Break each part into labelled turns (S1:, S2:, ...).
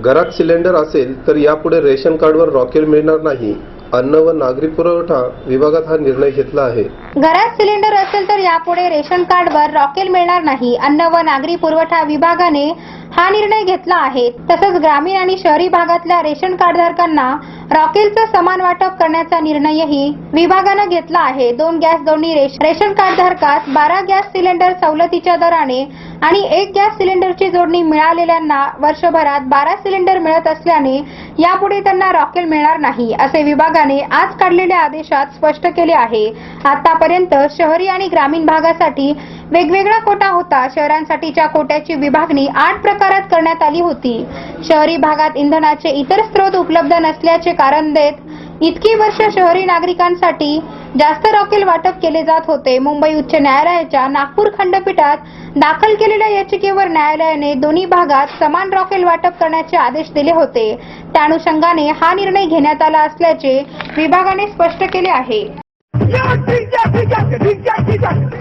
S1: घरात सिलेंडर असेल तर यापुढे रेशन कार्डवर रॉकेल मिळणार नाही. अन्न व नागरी पुरवठा विभागात हा निर्णय घेतला आहे.
S2: घरात सिलेंडर असेल तर यापुढे रेशन कार्डवर रॉकेल मिळणार नाही. अन्न व नागरी पुरवठा विभागाने हा निर्णय घेतला आहे. तसंच ग्रामीण आणि शहरी भागातल्या रेशन कार्डधारकांना रॉकेलचं समान वाटप करण्याचा निर्णयही विभागानं घेतला आहे. दोन गॅस दोन्ही रेशन कार्डधारकास बारा गॅस सिलेंडर सवलतीच्या दराने आणि एक गॅस सिलेंडरची जोडणी मिळालेल्यांना वर्षभरात बारा सिलेंडर मिळत असल्याने यापुढे त्यांना रॉकेल मिळणार नाही असे विभागाने आज काढलेल्या आदेशात स्पष्ट केले आहे. आतापर्यंत शहरी आणि ग्रामीण भागासाठी वेगवेगळा कोटा होता. शहरांसाठीच्या कोट्याची विभागणी आठ प्रकारात करण्यात आली होती. शहरी भागात इंधनाचे इतर स्रोत उपलब्ध नसल्याचे कारण देत इतकी वर्ष शहरी नागरिकांसाठी जास्त रॉकेल वाटप केले जात होते. मुंबई उच्च न्यायालयाच्या नागपूर खंडपीठात दाखल केलेल्या याचिकेवर न्यायालयाने दोन्ही भागात समान रॉकेल वाटप करण्याचे आदेश दिले होते. त्या अनुषंगाने हा निर्णय घेण्यात आला असल्याचे विभागाने स्पष्ट केले आहे.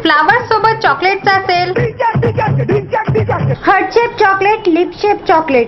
S2: फ्लावर्स सोबत चॉकलेटचा sale heart shape chocolate lip shape chocolate.